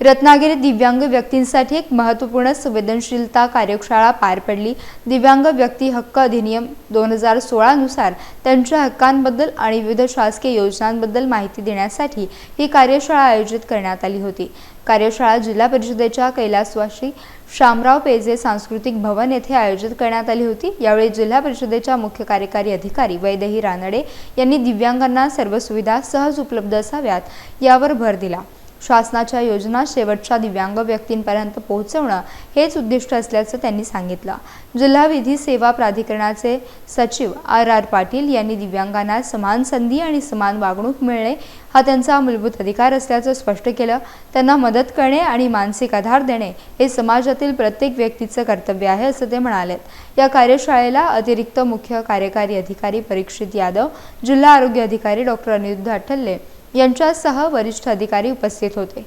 रत्नागिरीत दिव्यांग व्यक्तींसाठी एक महत्त्वपूर्ण संवेदनशीलता कार्यशाळा पार पडली. दिव्यांग व्यक्ती हक्क अधिनियम दोन हजार सोळानुसार त्यांच्या हक्कांबद्दल आणि विविध शासकीय योजनांबद्दल माहिती देण्यासाठी ही कार्यशाळा आयोजित करण्यात आली होती. कार्यशाळा जिल्हा परिषदेच्या कैलासवाशी शामराव पेजे सांस्कृतिक भवन येथे आयोजित करण्यात आली होती. यावेळी जिल्हा परिषदेच्या मुख्य कार्यकारी अधिकारी वैदेही रानडे यांनी दिव्यांगांना सर्व सुविधा सहज उपलब्ध असाव्यात यावर भर दिला. शासनाच्या योजना शेवटच्या दिव्यांग व्यक्तींपर्यंत पोहोचवणं हेच उद्दिष्ट असल्याचं त्यांनी सांगितलं. जिल्हा विधी सेवा प्राधिकरणाचे सचिव आर आर पाटील यांनी दिव्यांगांना समान संधी आणि समान वागणूक मिळणे हा त्यांचा मूलभूत अधिकार असल्याचं स्पष्ट केलं. त्यांना मदत करणे आणि मानसिक आधार देणे हे समाजातील प्रत्येक व्यक्तीचं कर्तव्य आहे असं ते म्हणालेत. या कार्यशाळेला अतिरिक्त मुख्य कार्यकारी अधिकारी परीक्षित यादव जिल्हा आरोग्य अधिकारी डॉक्टर अनिरुद्ध अठल्ले यांच्यासह वरिष्ठ अधिकारी उपस्थित होते.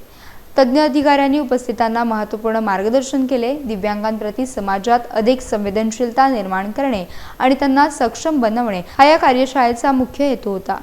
तज्ज्ञ अधिकाऱ्यांनी उपस्थितांना महत्त्वपूर्ण मार्गदर्शन केले दिव्यांगांप्रती समाजात अधिक संवेदनशीलता निर्माण करणे आणि त्यांना सक्षम बनवणे हा या कार्यशाळेचा मुख्य हेतू होता.